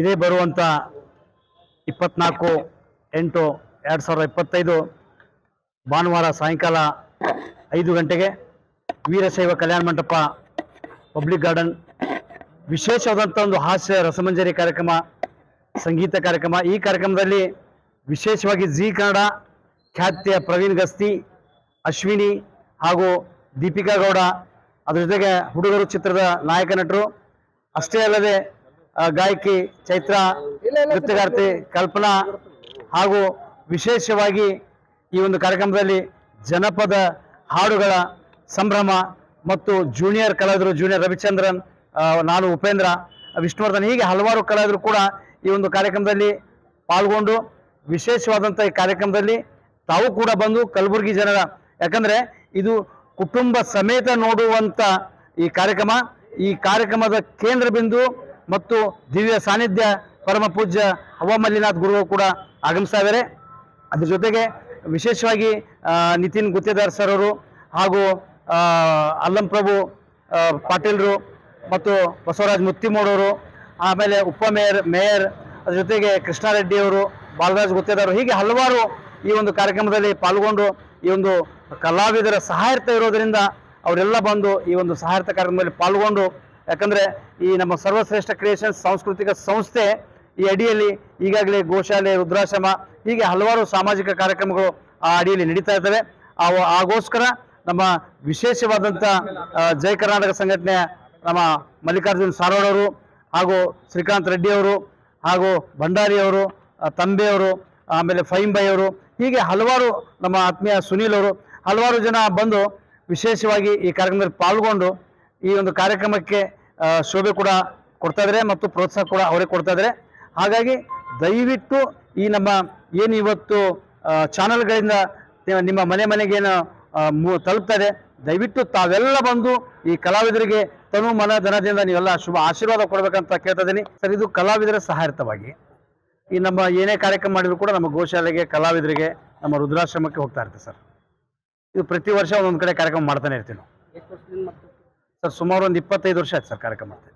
ಇದೇ ಬರುವಂಥ ಇಪ್ಪತ್ನಾಲ್ಕು, ಎಂಟು, ಎರಡು ಸಾವಿರದ ಇಪ್ಪತ್ತೈದು ಭಾನುವಾರ ಸಾಯಂಕಾಲ ಐದು ಗಂಟೆಗೆ ವೀರಶೈವ ಕಲ್ಯಾಣ ಮಂಟಪ ಪಬ್ಲಿಕ್ ಗಾರ್ಡನ್. ವಿಶೇಷವಾದಂಥ ಒಂದು ಹಾಸ್ಯ ರಸಮಂಜರಿ ಕಾರ್ಯಕ್ರಮ, ಸಂಗೀತ ಕಾರ್ಯಕ್ರಮ. ಈ ಕಾರ್ಯಕ್ರಮದಲ್ಲಿ ವಿಶೇಷವಾಗಿ ಜಿ ಕನ್ನಡ ಖ್ಯಾತಿಯ ಪ್ರವೀಣ್ ಗಸ್ತಿ, ಅಶ್ವಿನಿ ಹಾಗೂ ದೀಪಿಕಾ ಗೌಡ. ಅದರ ಜೊತೆಗೆ ಹುಡುಗರು ಚಿತ್ರದ ನಾಯಕ ನಟರು. ಅಷ್ಟೇ ಅಲ್ಲದೆ ಗಾಯಕಿ ಚೈತ್ರ ನೃತ್ಯಗಾರ್ತಿ ಕಲ್ಪನಾ ಹಾಗೂ ವಿಶೇಷವಾಗಿ ಈ ಒಂದು ಕಾರ್ಯಕ್ರಮದಲ್ಲಿ ಜನಪದ ಹಾಡುಗಳ ಸಂಭ್ರಮ ಮತ್ತು ಜೂನಿಯರ್ ಕಲಾವಿದರು ಜೂನಿಯರ್ ರವಿಚಂದ್ರನ್ ನಾನು ಉಪೇಂದ್ರ ವಿಷ್ಣುವರ್ಧನ್ ಹೀಗೆ ಹಲವಾರು ಕಲಾವಿದರು ಕೂಡ ಈ ಒಂದು ಕಾರ್ಯಕ್ರಮದಲ್ಲಿ ಪಾಲ್ಗೊಂಡು ವಿಶೇಷವಾದಂಥ ಈ ಕಾರ್ಯಕ್ರಮದಲ್ಲಿ ತಾವು ಕೂಡ ಬಂದು ಕಲಬುರಗಿ ಜನರ ಯಾಕಂದ್ರೆ ಇದು ಕುಟುಂಬ ಸಮೇತ ನೋಡುವಂತ ಈ ಕಾರ್ಯಕ್ರಮ. ಈ ಕಾರ್ಯಕ್ರಮದ ಕೇಂದ್ರ ಬಿಂದು ಮತ್ತು ದಿವ್ಯ ಸಾನ್ನಿಧ್ಯ ಪರಮ ಪೂಜ್ಯ ಹವಾಮಲ್ಲಿನಾಥ್ ಗುರುಗಳು ಕೂಡ ಆಗಮಿಸ್ತಾ ಇದ್ದಾರೆ ಅದ್ರ ಜೊತೆಗೆ ವಿಶೇಷವಾಗಿ ನಿತಿನ್ ಗುತ್ತೇದಾರ್ ಸರ್ ಅವರು ಹಾಗೂ ಅಲ್ಲಂ ಪ್ರಭು ಪಾಟೀಲ್ರು ಮತ್ತು ಬಸವರಾಜ್ ಮುತ್ತಿಮೋಡವರು ಆಮೇಲೆ ಉಪಮೇಯರ್ ಮೇಯರ್ ಅದ್ರ ಜೊತೆಗೆ ಕೃಷ್ಣಾರೆಡ್ಡಿ ಅವರು, ಬಾಲರಾಜ್ ಗುತ್ತೇದಾರ್ ಹೀಗೆ ಹಲವಾರು ಈ ಒಂದು ಕಾರ್ಯಕ್ರಮದಲ್ಲಿ ಪಾಲ್ಗೊಂಡು ಈ ಒಂದು ಕಲಾವಿದರ ಸಹಾಯರ್ಥ ಇರೋದರಿಂದ ಅವರೆಲ್ಲ ಬಂದು ಈ ಒಂದು ಸಹಾಯರ್ಥ ಕಾರ್ಯಕ್ರಮದಲ್ಲಿ ಪಾಲ್ಗೊಂಡು ಯಾಕಂದ್ರೆ ಈ ನಮ್ಮ ಸರ್ವಶ್ರೇಷ್ಠ ಕ್ರಿಯೇಷನ್ಸ್ ಸಾಂಸ್ಕೃತಿಕ ಸಂಸ್ಥೆ ಈ ಅಡಿಯಲ್ಲಿ ಈಗಾಗಲೇ ಗೋಶಾಲೆ ರುದ್ರಾಶ್ರಮ ಹೀಗೆ ಹಲವಾರು ಸಾಮಾಜಿಕ ಕಾರ್ಯಕ್ರಮಗಳು ಆ ಅಡಿಯಲ್ಲಿ ನಡೀತಾ ಇರ್ತವೆ ಅವು ಆಗೋಸ್ಕರ ನಮ್ಮ ವಿಶೇಷವಾದಂಥ ಜಯ ಕರ್ನಾಟಕ ಸಂಘಟನೆಯ ನಮ್ಮ ಮಲ್ಲಿಕಾರ್ಜುನ್ ಸಾರೋಡವರು ಹಾಗೂ ಶ್ರೀಕಾಂತ್ ರೆಡ್ಡಿ ಅವರು ಹಾಗೂ ಭಂಡಾರಿಯವರು ಅವರು ಆ, ತಂಬೆ ಅವರು ಆಮೇಲೆ ಫೈಂಬೈ ಅವರು ಹೀಗೆ ಹಲವಾರು ನಮ್ಮ ಆತ್ಮೀಯ ಸುನೀಲ್ ಅವರು ಹಲವಾರು ಜನ ಬಂದು ವಿಶೇಷವಾಗಿ ಈ ಕಾರ್ಯಕ್ರಮದಲ್ಲಿ ಪಾಲ್ಗೊಂಡು ಈ ಒಂದು ಕಾರ್ಯಕ್ರಮಕ್ಕೆ ಶೋಭೆ ಕೂಡ ಕೊಡ್ತಾ ಇದ್ದಾರೆ ಮತ್ತು ಪ್ರೋತ್ಸಾಹ ಕೂಡ ಅವರೇ ಕೊಡ್ತಾ ಇದ್ದಾರೆ ಹಾಗಾಗಿ ದಯವಿಟ್ಟು ಈ ನಮ್ಮ ಏನು ಇವತ್ತು ಚಾನಲ್ಗಳಿಂದ ನಿಮ್ಮ ಮನೆ ಮನೆಗೆ ಏನು ಆ, ಮು- ತಲುಪ್ತಾ ಇದೆ ದಯವಿಟ್ಟು ತಾವೆಲ್ಲ ಬಂದು ಈ ಕಲಾವಿದರಿಗೆ ತನು ಮನ ಧನದಿಂದ ನೀವೆಲ್ಲ ಶುಭ ಆಶೀರ್ವಾದ ಕೊಡ್ಬೇಕಂತ ಕೇಳ್ತಾ ಇದ್ದೀನಿ. ಸರ್ ಇದು ಕಲಾವಿದರ ಸಹಾಯರ್ಥವಾಗಿ ಈ ನಮ್ಮ ಏನೇ ಕಾರ್ಯಕ್ರಮ ಮಾಡಿದ್ರು ಕೂಡ ನಮ್ಮ ಗೋಶಾಲೆಗೆ ಕಲಾವಿದರಿಗೆ ನಮ್ಮ ರುದ್ರಾಶ್ರಮಕ್ಕೆ ಹೋಗ್ತಾ ಇರ್ತೀವಿ ಸರ್. ಇದು ಪ್ರತಿ ವರ್ಷ ಒಂದೊಂದು ಕಡೆ ಕಾರ್ಯಕ್ರಮ ಮಾಡ್ತಾನೆ ಇರ್ತೀವಿ ನಾವು. ಸರ್ ಸುಮಾರು ಒಂದು ಇಪ್ಪತ್ತೈದು ವರ್ಷ ಆಯ್ತು ಸರ್ ಕಾರ್ಯಕ್ರಮ